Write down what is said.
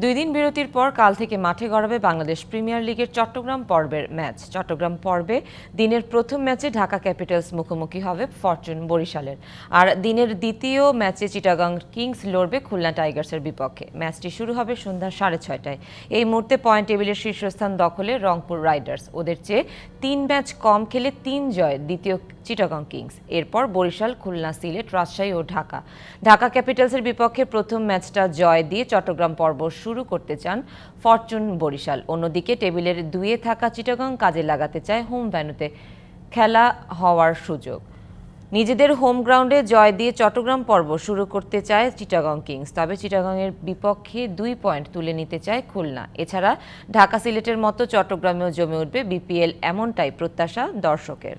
দুই দিন বিরতির পর কাল থেকে মাঠে গড়াবে বাংলাদেশ প্রিমিয়ার লিগের চট্টগ্রাম পর্বের ম্যাচ। চট্টগ্রাম পর্বে দিনের প্রথম ম্যাচে ঢাকা ক্যাপিটালস মুখোমুখি হবে ফরচুন বরিশালের। আর দিনের দ্বিতীয় ম্যাচে চিটাগাং কিংস লড়বে খুলনা টাইগার্সের বিপক্ষে। ম্যাচটি শুরু হবে সন্ধ্যা সাড়ে ছয়টায়। এই মুহূর্তে পয়েন্ট টেবিলের শীর্ষস্থান দখলে রংপুর রাইডার্স। ওদের চেয়ে তিন ম্যাচ কম খেলে তিন জয় দ্বিতীয় চিটাগাং কিংস। এরপর বরিশাল, খুলনা, সিলেট, রাজশাহী ও ঢাকা। ঢাকা ক্যাপিটালসের বিপক্ষে প্রথম ম্যাচটা জয় দিয়ে চট্টগ্রাম পর্ব শুরু করতে চান ফরচুন বরিশাল। অন্যদিকে টেবিলের দুয়ে থাকা চিটাগং কাজে লাগাতে চায় হোম ভ্যানুতে খেলা হওয়ার সুযোগ। নিজেদের হোম গ্রাউন্ডে জয় দিয়ে চট্টগ্রাম পর্ব শুরু করতে চায় চিটাগং কিংস। তবে চিটাগংয়ের বিপক্ষে দুই পয়েন্ট তুলে নিতে চায় খুলনা। এছাড়া ঢাকা, সিলেটের মতো চট্টগ্রামেও জমে উঠবে বিপিএল এমনটাই প্রত্যাশা দর্শকের।